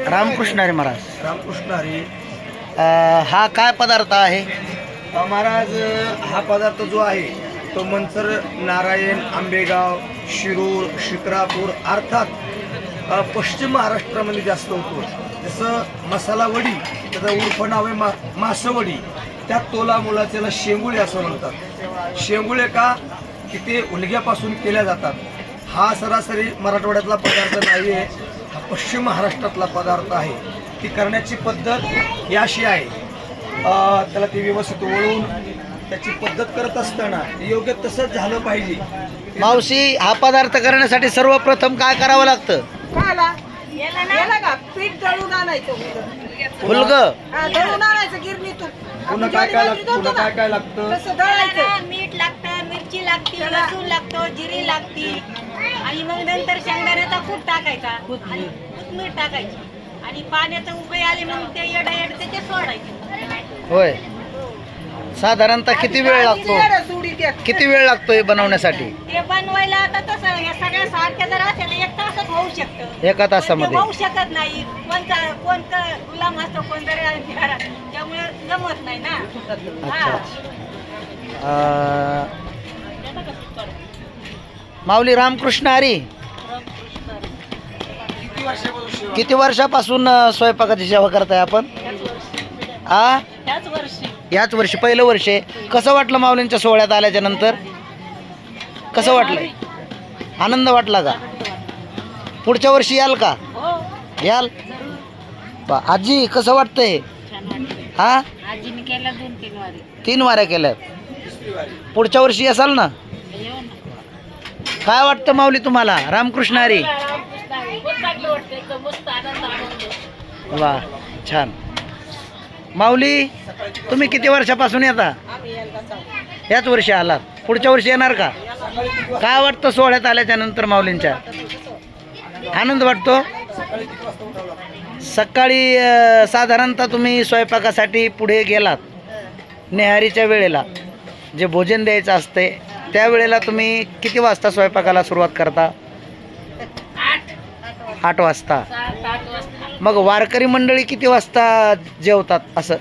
रामकृष्ण हरी महाराज. रामकृष्ण हरी. अ, हा काय पदार्थ आहे? अ, महाराज हा पदार्थ जो आहे तो मनसर नारायण आंबेगाव शिरूर शिक्रापूर अर्थात अ, पश्चिम महाराष्ट्रामध्ये जास्त होतो. जसं मसाला वडी त्याचं उर्फ नाव आहे मा मासवडी. त्या तोला मुलाच्याला शेंगुळे असं म्हणतात. शेंगुळे का? की ते उलग्यापासून केल्या जातात. हा सरासरी मराठवाड्यातला पदार्थ नाही आहे पश्चिम महाराष्ट्रातला पदार्थ आहे. ती करण्याची पद्धत ही अशी आहे. अ, त्याला ते व्यवस्थित वळून त्याची पद्धत करत असताना योग्य तसंच झालं पाहिजे. मावशी हा पदार्थ करण्यासाठी सर्वप्रथम काय करावं लागतं? खाला याला का? पीठ दळून आणायचं उलट. फुलग? हा, दळून आणायचं गिरणीतून. पुन्हा काय काय लागतं? पुन्हा काय काय लागतं? तसं दळायचं. त्याला मीठ लागतं मिरची लागते लसूण लागतो जिरी लागती. आणि मग नंतर शेंगदाण्याचा कूट टाकायचा. कोथिंबीर टाकायची. आणि पाण्याचं उभे आले मग ते येडा येड सोडायचे. होय. साधारणतः किती वेळ लागतो. किती वेळ लागतो हे बनवण्यासाठी? ते बनवायला आता तसं या सगळ्या सारख्या जर असेल एक तासात होऊ शकतं. एका तासामध्ये. होऊ शकत नाही. कोणता कोण गुलाम असतो कोण त्यामुळे जमत नाही ना. अच्छा. माऊली रामकृष्ण हरी. किती वर्षापासून अ, स्वयंपाकाची सेवा करताय आपण? आ? त्याच वर्षी. याच वर्षी पहिलं वर्ष. आहे कसं वाटलं माऊलींच्या सोहळ्यात आल्याच्यानंतर? कसं वाटलं? आनंद वाटला का? पुढच्या वर्षी याल का? हो. याल? बा, आजी कसं वाटतंय? हा आजीने केला दोन तीन वारी. तीन वाऱ्या केल्यात. पुढच्या वर्षी असाल ना? काय वाटतं माऊली तुम्हाला? रामकृष्ण हरी. वा छान. माऊली तुम्ही किती वर्षापासून येता. याच वर्षी आलात. पुढच्या वर्षी येणार का? काय वाटतं सोहळ्यात आल्याच्यानंतर माऊलींच्या? आनंद वाटतो? सकाळी साधारणतः तुम्ही स्वयंपाकासाठी पुढे गेलात नेहारीच्या वेळेला. जे भोजन द्यायचं असते त्यावेळेला तुम्ही किती वाजता स्वयंपाकाला सुरुवात करता? आठ वाजता. मग वारकरी मंडळी किती वाजता जेवतात असं?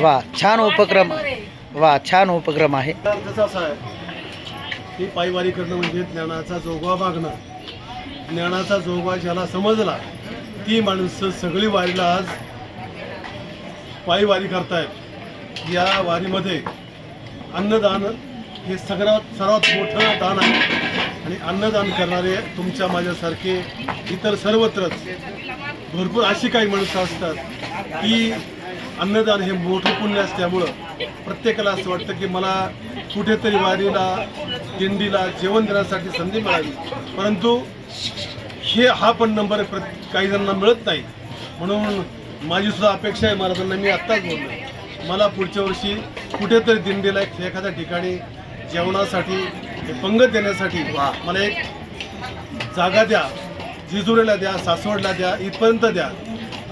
वा छान उपक्रम. वा छान उपक्रम आहे. तसं असं आहे? की पायवारी करणं म्हणजे ज्ञानाचा जोगवा मागणं ज्ञानाचा जोगवा ज्याला समजला ती माणसं सगळी वारीला आज पायवारी करतायत. या वारीमध्ये अन्नदान हे सगळ्यात सर्वात मोठं दान आहे. आणि अन्नदान करणारे तुमच्या माझ्यासारखे इतर सर्वत्रच भरपूर अशी काही माणसं असतात की अन्नदान हे मोठं पुण्य असल्यामुळं प्रत्येकाला असं वाटतं की मला कुठेतरी वारीला दिंडीला जेवण देण्यासाठी संधी मिळावी परंतु हे हा पण नंबर प्र काही जणांना मिळत नाही. म्हणून माझी सुद्धा अपेक्षा आहे महाराजांना मी आत्ताच बोललो मला पुढच्या वर्षी कुठेतरी दिंडीला एक एखाद्या ठिकाणी जेवणासाठी हे पंगत देण्यासाठी मला एक जागा द्या जिजुरीला द्या सासवडला द्या इथपर्यंत द्या.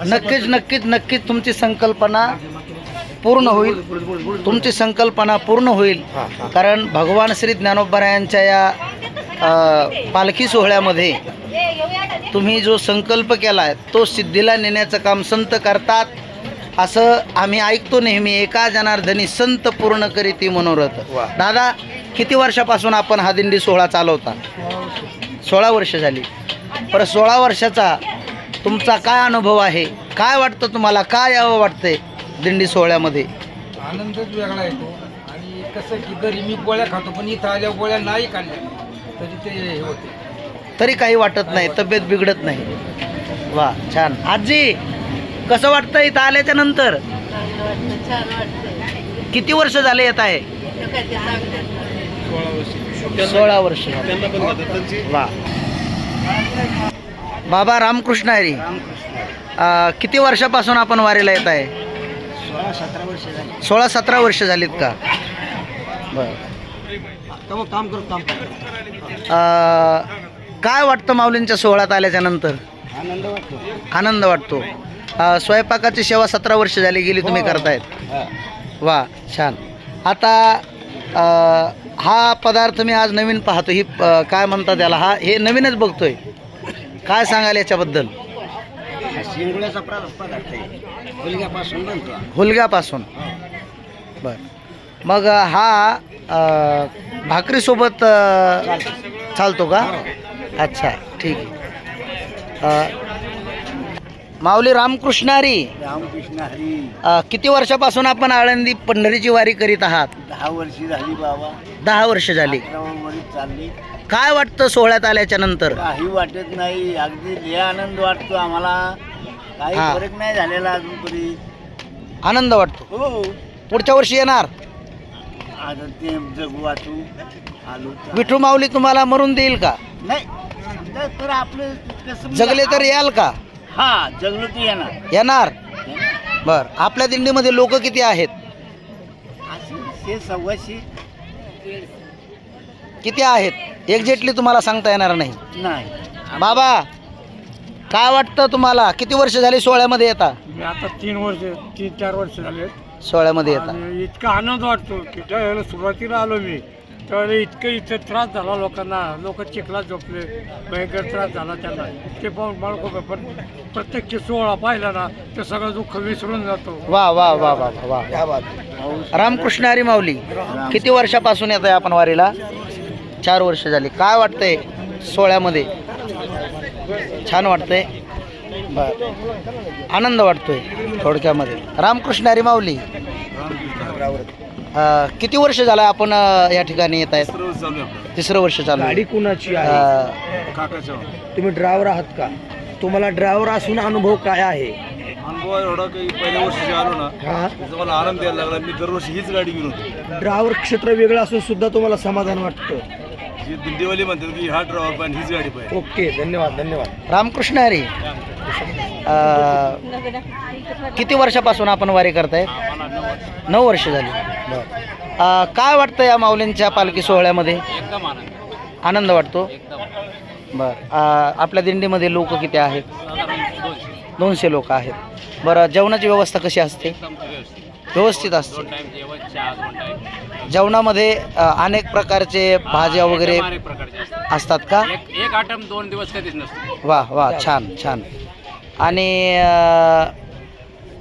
नक्कीच नक्कीच नक्कीच तुमची संकल्पना पूर्ण होईल. तुमची संकल्पना पूर्ण होईल. कारण भगवान श्री ज्ञानोबरायांच्या या पालखी सोहळ्यामध्ये तुम्ही जो संकल्प केला आहे तो सिद्धीला नेण्याचं काम संत करतात असं आम्ही ऐकतो नेहमी. एका जनार्दनी संत पूर्ण करीती मनोरथ. दादा किती वर्षापासून आपण हा दिंडी सोहळा चालवता? सोळा वर्ष झाली. पर सोळा वर्षाचा तुमचा काय अनुभव आहे? काय वाटतं तुम्हाला? काय यावं वाटतंय दिंडी सोहळ्यामध्ये? आनंदच वेगळा येतो. आणि कसं की घरी मी गोळ्या खातो पण इथं आल्या गोळ्या नाही काढल्या तरी ते हे होते. तरी काही वाटत नाही तब्येत बिघडत नाही. वा छान. आजी कसं वाटतं इथं आल्याच्यानंतर? किती वर्ष झाले येत आहे? सोळा वर्ष. वा. बाबा रामकृष्ण हरी. किती वर्षापासून आपण वारीला येत आहे? सोळा सतरा वर्ष झालीत का? बर. काम करत काम काय वाटतं माऊलींच्या सोहळ्यात आल्याच्यानंतर? आनंद वाटतो. आनंद वाटतो. स्वयंपाकाची सेवा सतरा वर्ष झाली गेली तुम्ही करतायत. वा छान. आता हा पदार्थ मी आज नवीन पाहतो. ही काय म्हणतात त्याला? हा हे नवीनच बघतोय. काय सांगाल याच्याबद्दल? शिंगोळ्याचा पदार्थ आहे. मुलग्यापासून बनतो हुलग्यापासून बर. मग अ, हा भाकरीसोबत चालतो. का? अच्छा ठीक आहे. माऊली रामकृष्णारी रामकृष्ण हरी. अ, किती वर्षापासून आपण आळंदी पंढरीची वारी करीत आहात? दहा वर्षी झाली बाबा. दहा वर्ष झाली. चालली. काय वाटतं सोहळ्यात आल्याच्यानंतर? काही वाटत नाही. अगदी लय आनंद वाटतो आम्हाला. काही हा. फरक नाही झालेला अजूनपर्यंत आनंद वाटतो. हो पुढच्या वर्षी येणार? आता ते जगू वाचू आलो तर- विठू माऊली तुम्हाला मरून देईल का? नाही. तर- आपलं कसं जगले तर याल का? हा जगलो तर येणार. येणार? बर. आपल्या दिंडीमध्ये लोक किती आहेत? असं ते सव्वाशे. किती आहेत? एक्झॅक्टली तुम्हाला सांगता येणार नाही. नाही. बाबा काय वाटतं तुम्हाला? किती वर्ष झाली सोहळ्यामध्ये येता? मी आता तीन वर्ष तीन चार वर्ष झाले. सोहळ्यामध्ये येता. आणि इतका आनंद वाटतो की त्यावेळेला सुरुवातीला आलो मी. त्यावेळेला इतकं इथं त्रास झाला लोकांना. लोक चिखलात झोपले. भयंकर त्रास झाला त्यांना. ते पाहून खूप पण प्रत्यक्ष सोहळा पाहिला ना ते सगळं दुःख विसरून जातो. वा वा वा वा वा वा. रामकृष्ण हरी माऊली किती वर्षापासून येत आहे आपण वारीला? चार वर्ष झाली. काय वाटतंय सोहळ्यामध्ये? छान वाटतंय. बर. आनंद वाटतोय थोडक्यामध्ये. रामकृष्ण हरी माऊली अं, किती वर्ष झालं आपण अं, या ठिकाणी येत आहेत? तिसरं वर्ष चालू आहे. गाडी कुणाची आहे? अं, तुम्ही ड्रायव्हर आहात का? तुम्हाला ड्रायव्हर असून अनुभव काय आहे? अनुभव एवढा काही पहिल्या वर्षी जे आलो ना हा. त्याचा मला आनंद यायला लागला. मी दरवर्षी हीच गाडी घेऊन होतो. ड्रायव्हर क्षेत्र वेगळं असून सुद्धा तुम्हाला समाधान वाटतं? जे दिंडीवाले म्हणतात की हा ड्रायव्हर पाहिजे हीच गाडी पाहिजे. ओके धन्यवाद धन्यवाद. रामकृष्ण हरी. अं, किती वर्षापासून आपण वारी करताय नऊ वर्ष झाली. बरं काय वाटतं या माऊलींच्या पालखी सोहळ्यामध्ये? आनंद. वाटतो? बर. आपल्या दिंडीमध्ये लोक किती आहेत? दोनशे लोक आहेत. बरं जेवणाची व्यवस्था कशी असते? व्यवस्थित असते. जेवणामध्ये अनेक प्रकारचे भाज्या वगैरे असतात. का? एक आटम दोन दिवस कधीच नसतो. वा वा छान छान. आणि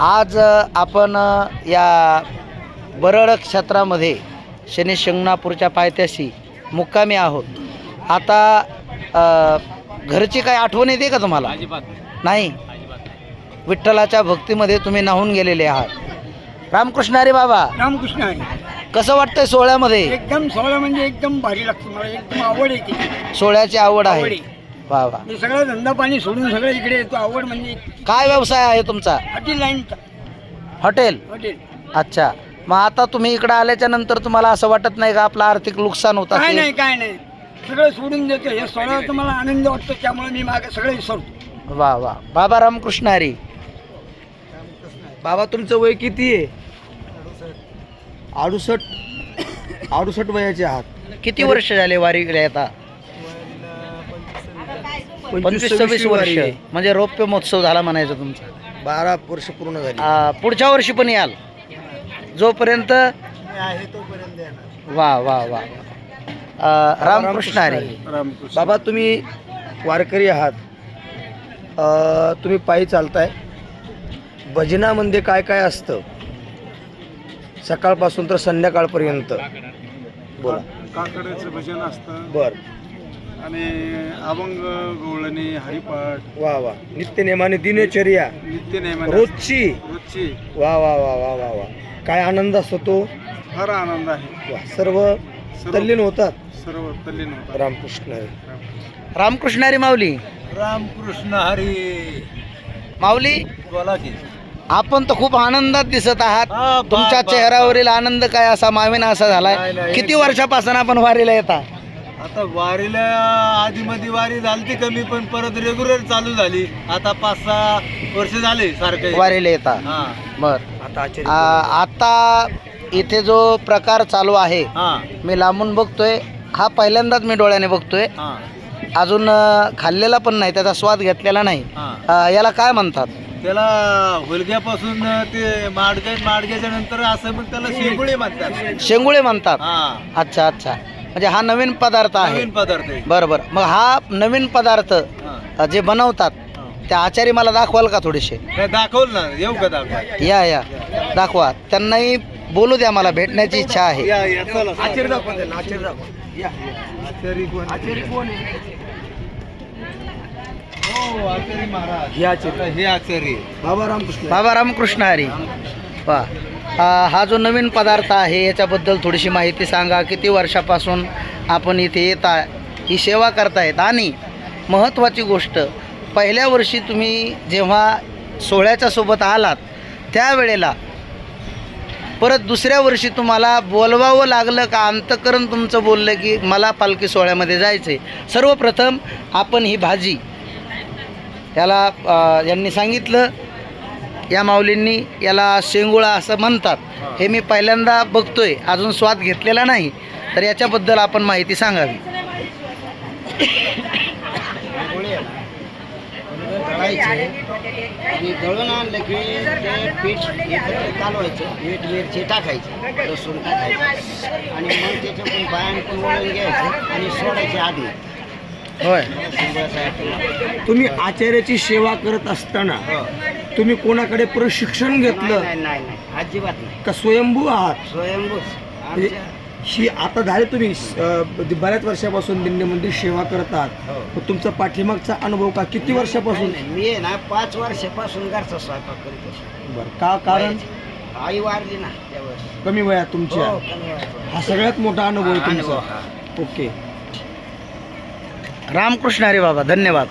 आज आपण या बरड क्षेत्रामध्ये शनी शिंगणापूरच्या पायथ्याशी मुक्कामी आहोत. आता घरची काय आठवण येते का तुम्हाला? नाही. विठ्ठलाच्या भक्तीमध्ये तुम्ही नाहून गेलेले आहात. रामकृष्ण हरी बाबा. रामकृष्ण आहे कसं वाटतंय सोहळ्यामध्ये? एकदम सोहळा म्हणजे एकदम भारी लागतो. मला एकदम आवड येते सोहळ्याची आवड आवड आहे आहे. वा वा. मी सगळं धंदा पाणी सोडून सगळं इकडे येतो. आवड म्हणजे काय व्यवसाय आहे तुमचा? हॉटेल लाईनचा हॉटेल? हॉटेल. अच्छा. मग आता तुम्ही इकडे आल्याच्यानंतर तुम्हाला असं वाटत नाही का आपलं आर्थिक नुकसान होत काय असेल? नाही काय नाही. सगळं सोडून देतो. हे सोहळ्याचा मला आनंद वाटतो त्यामुळे मी मागे सगळं विसरतो. वा वा. बाबा रामकृष्ण हरी. बाबा तुमचं वय किती आहे? अडुसष्ट. अडुसष्ट वयाचे आहात. किती वर्ष झाले वारीला येता पंचवीस सव्वीस वर्ष. म्हणजे रौप्य महोत्सव झाला म्हणायचं तुमचा. बारा वर्ष पूर्ण झाली. आ, पुढच्या वर्षी पण याल. जोपर्यंत वा वा वा. आ, रामकृष्ण हरी. बाबा तुम्ही वारकरी आहात. अ, तुम्ही पायी चालताय. भजनामध्ये काय काय असतं? सकाळपासून तर संध्याकाळपर्यंत. बोला. काकड्याचं भजन असतं? बर. आणि अभंग गवळणी हरिपाठ. वा वा. नित्यनेमाने दिनचर्या. नित्य रोजची. रोजची. वा वा वा वा वा वा. काय आनंद असतो तो? फार आनंद आहे. वा. सर्व तल्लीन होतात? सर्व तल्लीन होतात. रामकृष्ण. हरी. रामकृष्ण हरी माऊली. रामकृष्ण हरी. माऊली बोला की. आपण तर खूप आनंदात दिसत आहात. हा, बा- तुमच्या बा- चेहऱ्यावरील आनंद काय असा मावेना असा नाही, झालाय? नाही. किती वर्षापासून आपण वारीला येता? आता वारीला आधी मध्ये वारी झाली कमी पण परत रेग्युलर चालू झाली. आता पाच सहा वर्ष झाले सारखं वारीला येता. हा. बर. आता आचार्य आ, आता इथे जो प्रकार चालू आहे हा. मी लांबून बघतोय. हा पहिल्यांदाच मी डोळ्याने बघतोय. हा. अजून अ, खाल्लेला पण नाही त्याचा स्वाद घेतलेला नाही. हा. अ, याला काय म्हणतात? त्याला हुलग्यापासून ते माडगे माडग्याच्या नंतर असं मग त्याला शेंगुळे म्हणतात. शेंगुळे म्हणतात. हा. अच्छा अच्छा. म्हणजे हा नवीन पदार्थ आहे. नवीन पदार्थ आहे. बरं बरं. मग हा नवीन पदार्थ हा. अ, जे बनवतात त्या आचारी मला दाखवाल का थोडेसे? काय दाखवल ना येऊ का दाखवा? या या. दाखवा. त्यांनाही बोलू द्या मला भेटण्याची इच्छा आहे. या या चला आचार्य दाखवा त्यांना आचार्य दाखवा. या आचारी कोण आचार्य कोण आहे? हो आचारी महाराज. हे आचार्य हे आचारी बाबा रामकृष्ण. बाबा रामकृष्ण हरी. वा. हा जो नवीन पदार्थ आहे याच्याबद्दल थोडीशी माहिती सांगा. किती वर्षापासून आपण इथे येता ही सेवा करतायत. आणि महत्त्वाची गोष्ट पहिल्या वर्षी तुम्ही जेव्हा सोहळ्याच्या सोबत आलात त्यावेळेला परत दुसऱ्या वर्षी तुम्हाला बोलवावं लागलं का? अंतकरण तुमचं बोललं की मला पालखी सोहळ्यामध्ये जायचं आहे सर्वप्रथम आपण ही भाजी याला यांनी सांगितलं. या माऊलींनी याला शेंगुळा असं म्हणतात. हे मी पहिल्यांदा बघतोय. अजून स्वाद घेतलेला नाही. तर याच्याबद्दल आपण माहिती सांगावी. आणि दळून आणलं की ते पीठ एकत्र कालवायचं. मीठ मिरची टाकायची. लसूण टाकायचं. आणि मग त्याच्यातून बायान पण वळून घ्यायचं आणि सोडायचे आधी. होय. तुम्ही आचार्याची सेवा करत असताना तुम्ही कोणाकडे प्रशिक्षण घेतलं? नाही नाही नाही. अजिबात नाही. का स्वयंभू आहात? स्वयंभूच म्हणजे आमच्या ही आता झाले तुम्ही अं, बऱ्याच वर्षापासून दिंडीमध्ये सेवा करतात हो. मग तुमचा पाठीमागचा अनुभव का? किती वर्षापासून? नाही, नाही. मी आहे ना पाच वर्षापासून घरचा स्वयंपाक करीत असतो बरं का कारण? आई वारली ना त्यावेळेस. कमी वयात तुमच्या हो, कमी वयात. हा सगळ्यात मोठा अनुभव आहे अनुभव, तुमचा ओके. रामकृष्ण हरी बाबा धन्यवाद.